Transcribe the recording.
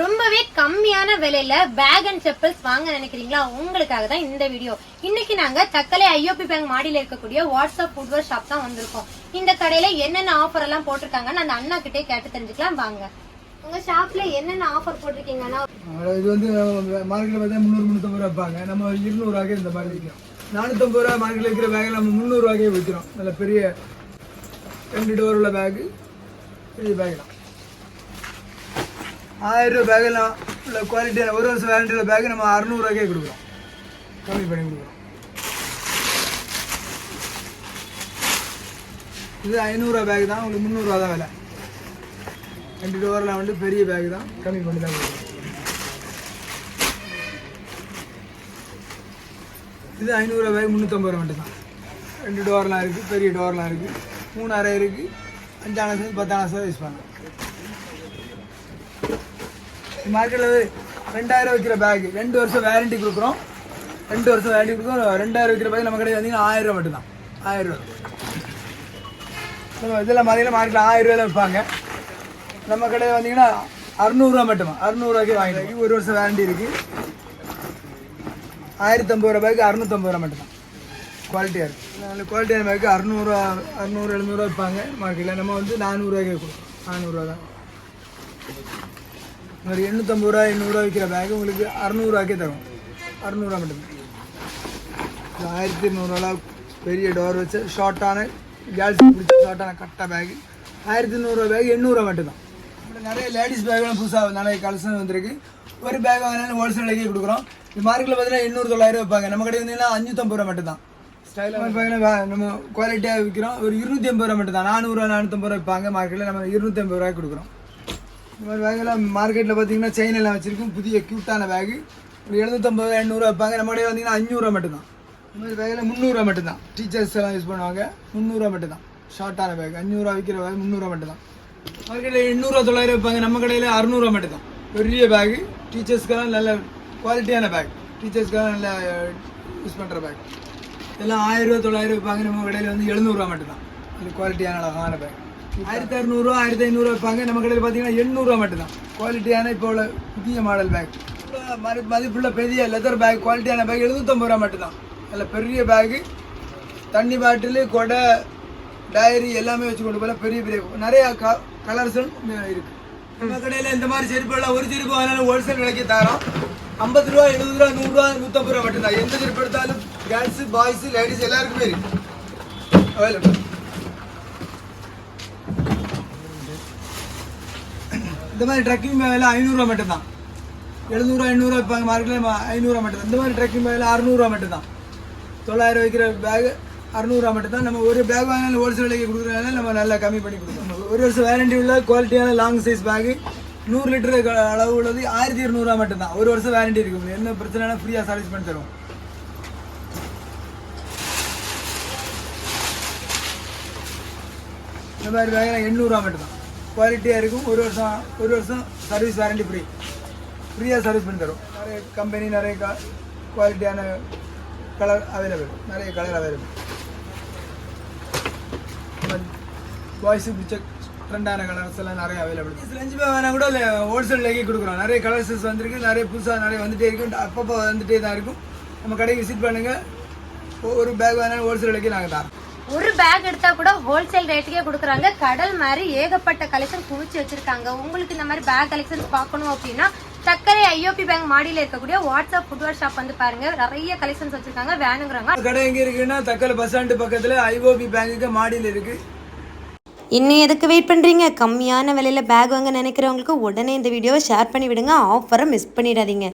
ரொம்பவே கம்மியான விலையில பேக் அண்ட் செப்பல்ஸ் வாங்க நினைக்கிறீங்களா? உங்களுக்காக தான் இந்த வீடியோ இன்னைக்கு நாங்க தக்கலை ஐஓபி பேங்க் மாடியில் இருக்கக்கூடிய வாட்ஸ்அப் ஃபுட்வேர் ஷாப் தான் வந்திருக்கோம். இந்த கடையில என்னென்ன ஆஃபர் எல்லாம் போட்டிருக்காங்கன்னு அந்த அண்ணா கிட்டே கேட்டு தெரிஞ்சுக்கலாம். வாங்க. உங்க ஷாப்ல என்னென்ன ஆஃபர் போட்டிருக்கீங்கன்னா இது வந்து மார்க்கெட்ல பார்த்தா முந்நூறு முந்நூற்றம்பது ரூபா வைப்பாங்க நம்ம இருநூறுவாக்கே இந்த மாதிரி விற்கிறோம். நானூற்றம்பது ரூபா மார்க்கெட்ல இருக்கிற பேக் நம்ம முந்நூறுவாக்கே விற்கிறோம். நல்ல பெரிய ரெண்டு டோர் உள்ள பேக்கு பெரிய பேக் தான் ஆயிரம் ரூபா பேக்கெல்லாம் உள்ள குவாலிட்டியான ஒரு வருஷம் வேரண்டி பேக் பேக்கு நம்ம அறநூறுவாக்கே கொடுக்குறோம். கம்மி பண்ணி கொடுக்குறோம். இது ஐநூறுரூவா பேக் தான் உங்களுக்கு முந்நூறுரூவா தான் விலை. ரெண்டு டோரெலாம் வந்து பெரிய பேக் தான் கம்மி பண்ணி தான் கொடுக்குறோம். இது ஐநூறுரூவா பேக் முந்நூற்றம்பது ரூபா மட்டும் தான் ரெண்டு டோர்லாம் இருக்குது பெரிய டோர்லாம் இருக்குது மூணு அறை இருக்குது அஞ்சாம் கிளாஸ் பத்தாம் கிளாஸ் யூஸ் பண்ணலாம். மார்க்கெட்டில் ரெண்டாயிரம் வைக்கிற பேக் ரெண்டு வருஷம் வேரண்டி கொடுக்குறோம். ரெண்டு வருஷம் வேரண்டி கொடுக்குறோம். ரெண்டாயிரம் வைக்கிற பேக் நம்ம கடையில் வந்தீங்கன்னா ஆயிரம் ரூபா மட்டும்தான். ஆயிரம் ரூபா நம்ம இதில் பார்த்தீங்கன்னா மார்க்கெட்டில் ஆயிரம் ரூபாயில விற்பாங்க நம்ம கடையில் வந்தீங்கன்னா அறுநூறுவா மட்டுமா? அறுநூறுவாக்கே வாங்கிட்டு ஒரு வருஷம் வேரண்டி இருக்குது ஆயிரத்தி ஐம்பது ரூபாய்க்கு அறுநூத்தம்பது ரூபா மட்டும்தான். குவாலிட்டியாக இருக்குது நல்ல குவாலிட்டியான பேக்கு அறுநூறுவா அறுநூறு எழுநூறுவா விற்பாங்க மார்க்கெட்டில் நம்ம வந்து நானூறுரூவாய்க்கு கொடுக்கும் நானூறுரூவா தான். ஒரு எண்ணூற்றம்பது ரூபா எண்ணூறுரூவா விற்கிற பேக் உங்களுக்கு அறநூறுவாக்கே தரும். அறநூறுவா மட்டும்தான். இது ஆயிரத்தி இருநூறுவா பெரிய டோர் வச்சு ஷார்ட்டான கேர்ள்ஸ் பிடிச்ச ஷார்ட்டான கட்டை பேக் ஆயிரத்தி நூறுரூவா பேக் எண்ணூறுவா மட்டும்தான். நிறைய லேடிஸ் பேக்லாம் புதுசாக நிறைய கலெக்ஷன் வந்திருக்கு. ஒரு பேக் வாங்கினாலும் ஹோல்சேல் விலைக்கே கொடுக்குறோம். இது மார்க்கெட்டில் பார்த்தீங்கன்னா எண்ணூறு தொள்ளாயிரம் வைப்பாங்க நம்ம கடை வந்தீங்கன்னா அஞ்சூற்றம்பது ரூபா மட்டும் தான் ஸ்டைலாக பார்த்தீங்கன்னா நம்ம குவாலிட்டியாக விற்கிறோம் ஒரு இருநூற்றி ஐம்பது ரூபா மட்டும் தான் நானூறுரூவா நானூற்றம்பது ரூபா வைப்பாங்க மார்க்கெட்டில் நம்ம இருநூற்றி ஐம்பது ரூபாய்க்கு கொடுக்குறோம். இந்த மாதிரி பேக்கெல்லாம் மார்க்கெட்டில் பார்த்தீங்கன்னா செயின் எல்லாம் புதிய க்யூட்டான பேகு ஒரு எழுநூற்றம்பது ரூபா எண்ணூறுவா வைப்பாங்க. நம்ம கடையில் வந்தீங்கன்னா அஞ்சூறுரூவா மட்டும்தான். இந்த மாதிரி பேக்கில் முந்நூறுரூவா மட்டும்தான். டீச்சர்ஸ் எல்லாம் யூஸ் பண்ணுவாங்க. முந்நூறுரூவா மட்டும்தான். ஷார்ட்டான பேக் அஞ்சூறுரூவா விற்கிற பேக் முந்நூறுரூவா மட்டும்தான். மார்க்கெட்டில் எண்ணூறுவா தொள்ளாயிரம் வைப்பாங்க. நம்ம கடையில் அறுநூறுவா மட்டும்தான். பெரிய பேகு டீச்சர்ஸ்க்கெல்லாம் நல்ல குவாலிட்டியான பேக் டீச்சர்ஸ்க்கெல்லாம் நல்ல யூஸ் பண்ணுற பேக் எல்லாம் ஆயிரம் ரூபா தொள்ளாயிரம் வைப்பாங்க. நம்ம கடையில் வந்து எழுநூறுவா மட்டும்தான். நல்ல குவாலிட்டியான அழகான பேக் ஆயிரத்தி அறுநூறுவா ஆயிரத்தி ஐநூறுவா வைப்பாங்க. நம்ம கடையில் பார்த்தீங்கன்னா எண்ணூறுவா மட்டும்தான். குவாலிட்டியான இப்போ உள்ள புதிய மாடல் பேக் மறு மதிப்புள்ள பெரிய லெதர் பேக் குவாலிட்டியான பேக் எழுநூற்றம்பது ரூபா மட்டும்தான். நல்ல பெரிய பேகு தண்ணி பாட்டிலு கொடை டைரி எல்லாமே வச்சு கொண்டு போல பெரிய பெரிய நிறையா க கலர்ஸும் இருக்குது நம்ம கடையில் இந்த மாதிரி செருப்புலாம் ஒரு செருப்பு வாங்கினாலும் ஹோல்சேல் விலைக்கு தரோம். ஐம்பது ரூபா எழுபது ரூபா நூறுரூவா நூற்றம்பது ரூபா மட்டும்தான். எந்த செருப்பு எடுத்தாலும் கேர்ள்ஸு பாய்ஸு லேடிஸ் எல்லாருக்குமே இருக்குது அவைலபிள் இந்த மாதிரி ட்ரக்கிங் பேக்கில் ஐநூறுரூவா மட்டும்தான். எழுநூறுவா எண்ணூறுவா வைப்பாங்க மார்க்கெட்டில் ஐநூறுரூவா மட்டும்தான். இந்த மாதிரி ட்ரக்கிங் பேக்கில் அறுநூறுவா மட்டும்தான். தொள்ளாயிரம் வைக்கிற பேக் அறுநூறுவா மட்டும்தான். நம்ம ஒரு பேக் வாங்கினாலும் ஹோல்சேல் விலைக்கு கொடுக்குறதுனால நம்ம நல்லா கம்மி பண்ணி கொடுக்குறோம் ஒரு வருஷம் வேரண்டி உள்ள குவாலிட்டியான லாங் சைஸ் பேக்கு நூறு லிட்டர் அளவு உள்ளது ஆயிரத்தி இருநூறுவா மட்டும்தான். ஒரு வருஷம் வேரண்டி இருக்கும் என்ன பிரச்சனைனா ஃப்ரீயாக சர்வீஸ் பண்ணி தருவோம். இந்த மாதிரி பேக்கில் எண்ணூறுரூவா மட்டும்தான். குவாலிட்டியாக இருக்கும். ஒரு வருஷம் ஒரு வருஷம் சர்வீஸ் வாரண்டி ஃப்ரீ ஃப்ரீயாக சர்வீஸ் பண்ணி தரும். நிறைய கம்பெனி நிறைய கா குவாலிட்டியான கலர் அவைலபிள் நிறைய கலர் அவைலபிள் பாய்ஸு பிடிச்ச ட்ரெண்டான கலர்ஸ் எல்லாம் நிறைய அவைலபிள் லஞ்சு பேக் வேணா கூட ஹோல்சேல்லேயே கொடுக்குறோம் நிறைய கலர்ஸஸ் வந்திருக்கு நிறைய புதுசாக நிறைய வந்துகிட்டே இருக்கும் அப்பப்போ வந்துகிட்டே தான் இருக்கும். நம்ம கடைக்கு விசிட் பண்ணுங்கள் ஒரு பேக் வேணாலும் ஹோல்சேல் விலைக்கு நாங்கள் தரோம் ஒரு பேக் எடுத்தா கூட ஹோல்சேல் ரேட்டுக்கே கொடுக்குறாங்க. கடல் மாதிரி ஏகப்பட்ட கலெக்ஷன் குவிச்சு வச்சிருக்காங்க. உங்களுக்கு இந்த மாதிரி பேக் கலெக்ஷன்ஸ் பார்க்கணும் அப்படின்னா சக்கரை ஐஓபி பேங்க் மாடியில இருக்கக்கூடிய வாட்ஸ்அப் ஃபுட்வேர் ஷாப் வந்து பாருங்க. நிறைய கலெக்ஷன்ஸ் வச்சிருக்காங்க. வேணுங்கிறவங்க கடை எங்கே இருக்குன்னா தக்கலை பஸ் ஸ்டாண்டு பக்கத்தில் ஐஓபி பேங்குக்கு மாடியில் இருக்குது இன்னும் எதுக்கு வெயிட் பண்ணுறீங்க கம்மியான விலையில் பேக் வாங்க நினைக்கிறவங்களுக்கு உடனே இந்த வீடியோவை ஷேர் பண்ணி விடுங்க. ஆஃபரை மிஸ் பண்ணிடாதீங்க.